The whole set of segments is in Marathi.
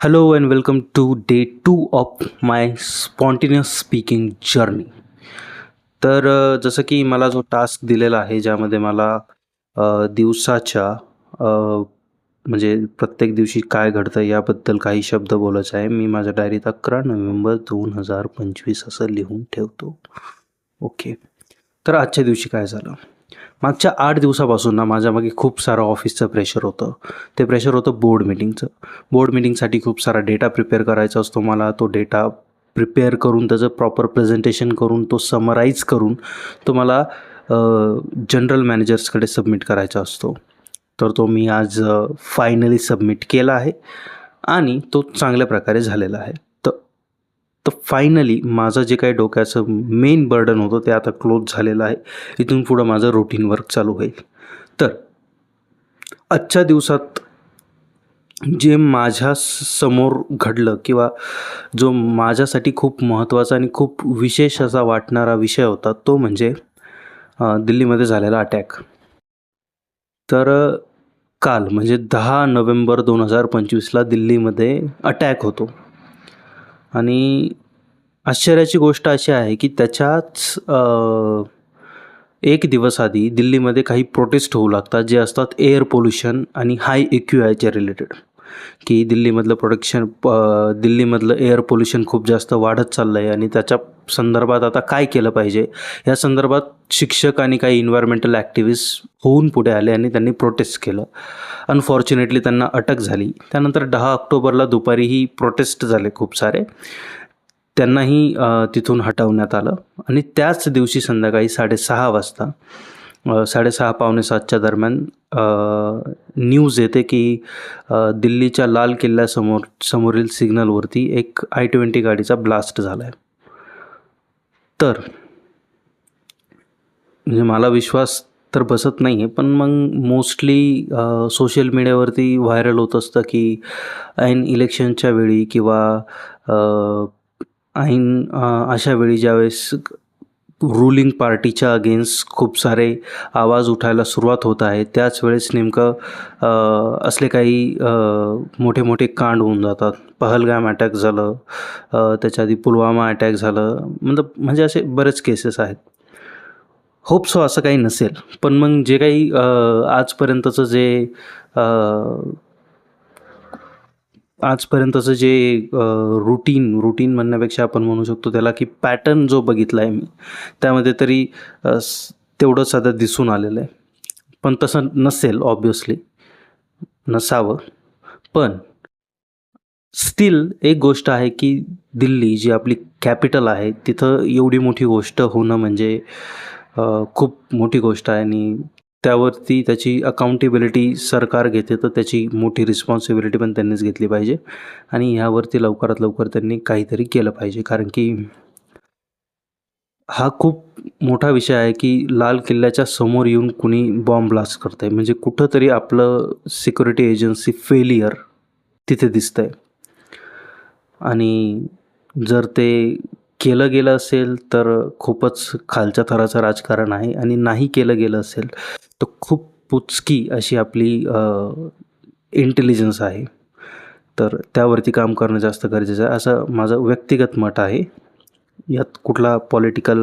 Hello and welcome to day two of my spontaneous speaking journey तर जसं की मला जो टास्क दिलेला आहे ज्यामध्ये मला दिवसाच्या म्हणजे प्रत्येक दिवशी काय घडतं याबद्दल काही शब्द बोलायचं आहे मी माझ्या डायरीत अकरा नोव्हेंबर दोन हजार पंचवीस असं लिहून ठेवतो. ओके तर आजच्या दिवशी काय झालं? मागच्या आठ दिवसापासून ना माझ्यामागे खूप सारं ऑफिसचं प्रेशर होतं. ते प्रेशर होतं बोर्ड मिटिंगचं बोर्ड मिटिंगसाठी खूप सारा डेटा प्रिपेअर करायचा असतो मला. तो डेटा प्रिपेअर करून त्याचं प्रॉपर प्रेझेंटेशन करून तो समराईज करून तो मला जनरल मॅनेजर्सकडे सबमिट करायचा असतो. तर तो मी आज फायनली सबमिट केला आहे आणि तो चांगल्या प्रकारे झालेला आहे. तर फायनली माझं जे काही डोक्याचं मेन बर्डन होतं ते आता क्लोज झालेलं आहे. इथून पुढं माझं रुटीन वर्क चालू होईल. तर आजच्या दिवसात जे माझ्यासमोर घडलं किंवा जो माझ्यासाठी खूप महत्त्वाचा आणि खूप विशेष असा वाटणारा विषय होता तो म्हणजे दिल्लीमध्ये झालेला अटॅक तर काल म्हणजे दहा नोव्हेंबर दोन हजार पंचवीसला दिल्लीमध्ये अटॅक होतो. आणि आश्चर्याची गोष्ट अशी आहे की त्याच्याच एक दिवस आधी दिल्लीमध्ये काही प्रोटेस्ट होऊ लागतात जे असतात एअर पोल्युशन आणि हाय एक्यू आयच्या रिलेटेड की दिल्लीमधलं प्रोडक्शन दिल्लीमधलं एअर पोल्युशन खूप जास्त वाढत चाललं आहे आणि त्याच्या संदर्भात आता काय केलं पाहिजे? या संदर्भात शिक्षक आणि काही इन्व्हायरमेंटल ॲक्टिव्हिस्ट होऊन पुढे आले आणि त्यांनी प्रोटेस्ट केलं. अनफॉर्च्युनेटली त्यांना अटक झाली. त्यानंतर दहा ऑक्टोबरला दुपारीही प्रोटेस्ट झाले खूप सारे. त्यांनाही तिथून हटवण्यात आलं. आणि त्याच दिवशी संध्याकाळी साडेसहा वाजता साडेसहा पावणे सातच्या दरम्यान न्यूज येते की दिल्लीच्या लाल किल्ल्यासमोर समोरील सिग्नलवरती एक आय ट्वेंटी गाडीचा ब्लास्ट झाला आहे तर म्हणजे मला विश्वास तर बसत नाही आहे पण मग मोस्टली सोशल मीडियावरती व्हायरल होत असतं की ऐन इलेक्शनच्या वेळी किंवा ऐन अशा वेळी ज्यावेळेस रुलिंग पार्टीच्या अगेन्स्ट खूप सारे आवाज उठायला सुरुवात होत आहे त्याच वेळेस नेमकं असले काही मोठे मोठे कांड होऊन जातात. पहलगाम अटॅक झालं त्याच्या आधी पुलवामा अटॅक झालं म्हणजे म्हणजे असे बरेच केसेस आहेत. होप सो असं काही नसेल. पण मग जे काही आजपर्यंतचं जे आजपर्यंतचं जे रुटीन रुटीन म्हणण्यापेक्षा आपण म्हणू शकतो त्याला की पॅटर्न जो बघितला आहे मी त्यामध्ये तरी तेवढं सध्या तेवढंच दिसून आलेलं आहे पण तसं नसेल ऑब्वियसली नसावं. पण स्टील एक गोष्ट आहे की दिल्ली जी आपली कॅपिटल आहे तिथं एवढी मोठी गोष्ट होणं म्हणजे खूप मोठी गोष्ट आहे आणि त्यावरती त्याची अकाउंटेबिलिटी सरकार घेते तर त्याची मोठी रिस्पॉन्सिबिलिटी पण त्यांनीच घेतली पाहिजे. आणि ह्यावरती लवकरात लवकर त्यांनी काहीतरी केलं पाहिजे. कारण की हा खूप मोठा विषय आहे की लाल किल्ल्याच्या समोर येऊन कुणी बॉम्ब ब्लास्ट करत आहे म्हणजे कुठंतरी आपलं सिक्युरिटी एजन्सी फेलियर तिथे दिसतंय. आणि जर ते केलं गेलं असेल तर खूपच खालच्या थराचं राजकारण आहे आणि नाही केलं गेलं असेल तर खूप पुचकी अशी आपली इंटेलिजन्स आहे. तर त्यावरती काम करणं जास्त गरजेचं आहे. असं माझं व्यक्तिगत मत आहे. यात कुठला पॉलिटिकल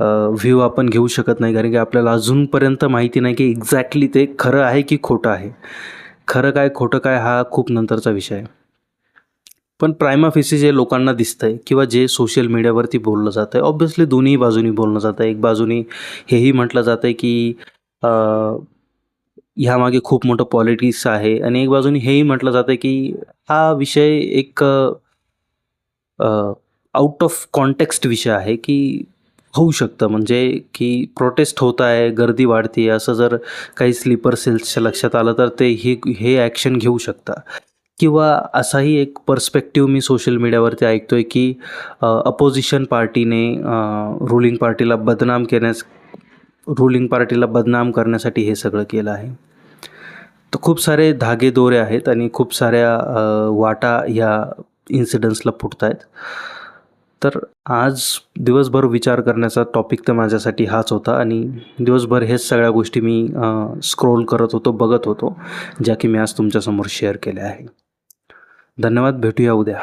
व्ह्यू आपण घेऊ शकत नाही कारण की आपल्याला अजूनपर्यंत माहिती नाही की एक्झॅक्टली ते खरं आहे की खोटं आहे. खरं काय खोटं काय हा खूप नंतरचा विषय आहे. पण प्रायमाफिसी जे लोकांना दिसतंय किंवा जे सोशल मीडियावरती बोललं जातं आहे ऑब्व्हियसली दोन्ही बाजूनी बोलणं जातं आहे एक बाजूनी हेही म्हटलं जातं आहे की ह्यामागे खूप मोठं पॉलिटिक्स आहे आणि एक बाजूनी हेही म्हटलं जातं आहे की हा विषय एक आउट ऑफ कॉन्टेक्स्ट विषय आहे की होऊ शकतं. म्हणजे की प्रोटेस्ट होत आहे गर्दी वाढते असं जर काही स्लीपर सेल्सच्या लक्षात आलं तर ते हे हे ॲक्शन घेऊ शकता. किंवा असाही एक पर्स्पेक्टिव्ह मी सोशल मीडियावरती ऐकतो आहे की अपोजिशन पार्टीने रुलिंग पार्टीला बदनाम केण्यास रुलिंग पार्टीला बदनाम करण्यासाठी हे सगळं केलं आहे. तर खूप सारे धागे दोरे आहेत आणि खूप साऱ्या वाटा या इन्सिडन्सला फुटत आहेत तर आज दिवसभर विचार करण्याचा टॉपिक तर माझ्यासाठी हाच होता आणि दिवसभर हेच सगळ्या गोष्टी मी स्क्रोल करत होतो बघत होतो ज्या की मी आज तुमच्यासमोर शेअर केल्या आहे धन्यवाद भेटूया उद्या.